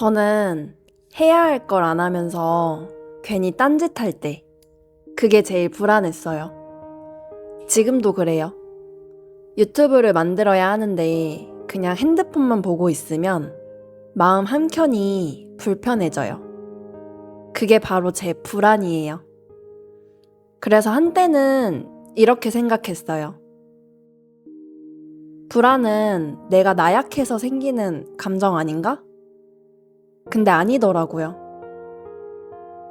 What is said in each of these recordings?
저는 해야 할 걸 안 하면서 괜히 딴짓할 때, 그게 제일 불안했어요. 지금도 그래요. 유튜브를 만들어야 하는데 그냥 핸드폰만 보고 있으면 마음 한켠이 불편해져요. 그게 바로 제 불안이에요. 그래서 한때는 이렇게 생각했어요. 불안은 내가 나약해서 생기는 감정 아닌가? 근데 아니더라고요.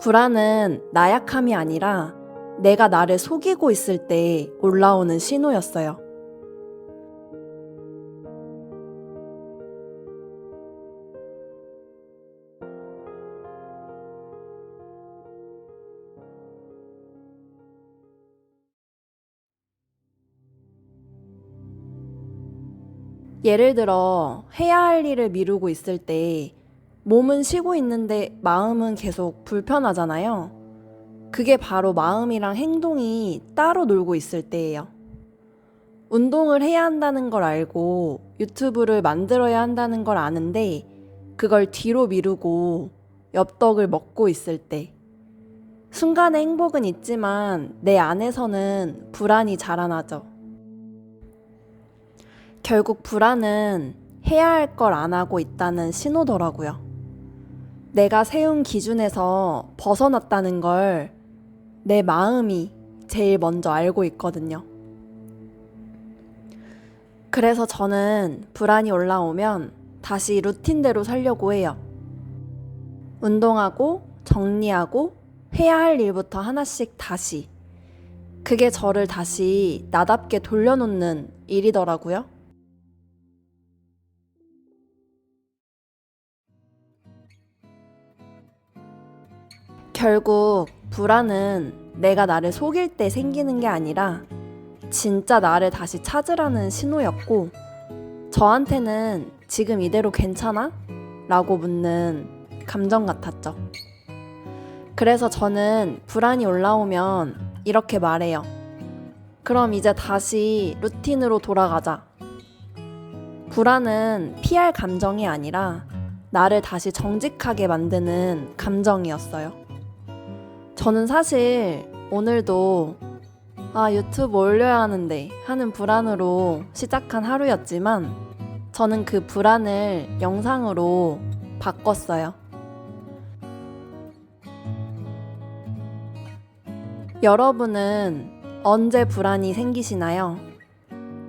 불안은 나약함이 아니라 내가 나를 속이고 있을 때 올라오는 신호였어요. 예를 들어 해야 할 일을 미루고 있을 때 몸은 쉬고 있는데 마음은 계속 불편하잖아요. 그게 바로 마음이랑 행동이 따로 놀고 있을 때예요. 운동을 해야 한다는 걸 알고 유튜브를 만들어야 한다는 걸 아는데 그걸 뒤로 미루고 엽떡을 먹고 있을 때 순간의 행복은 있지만 내 안에서는 불안이 자라나죠. 결국 불안은 해야 할 걸 안 하고 있다는 신호더라고요. 내가 세운 기준에서 벗어났다는 걸 내 마음이 제일 먼저 알고 있거든요. 그래서 저는 불안이 올라오면 다시 루틴대로 살려고 해요. 운동하고 정리하고 해야 할 일부터 하나씩 다시. 그게 저를 다시 나답게 돌려놓는 일이더라고요. 결국 불안은 내가 나를 속일 때 생기는 게 아니라 진짜 나를 다시 찾으라는 신호였고 저한테는 지금 이대로 괜찮아? 라고 묻는 감정 같았죠. 그래서 저는 불안이 올라오면 이렇게 말해요. 그럼 이제 다시 루틴으로 돌아가자. 불안은 피할 감정이 아니라 나를 다시 정직하게 만드는 감정이었어요. 저는 사실 오늘도 아, 유튜브 올려야 하는데 하는 불안으로 시작한 하루였지만 저는 그 불안을 영상으로 바꿨어요. 여러분은 언제 불안이 생기시나요?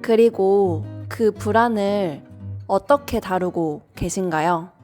그리고 그 불안을 어떻게 다루고 계신가요?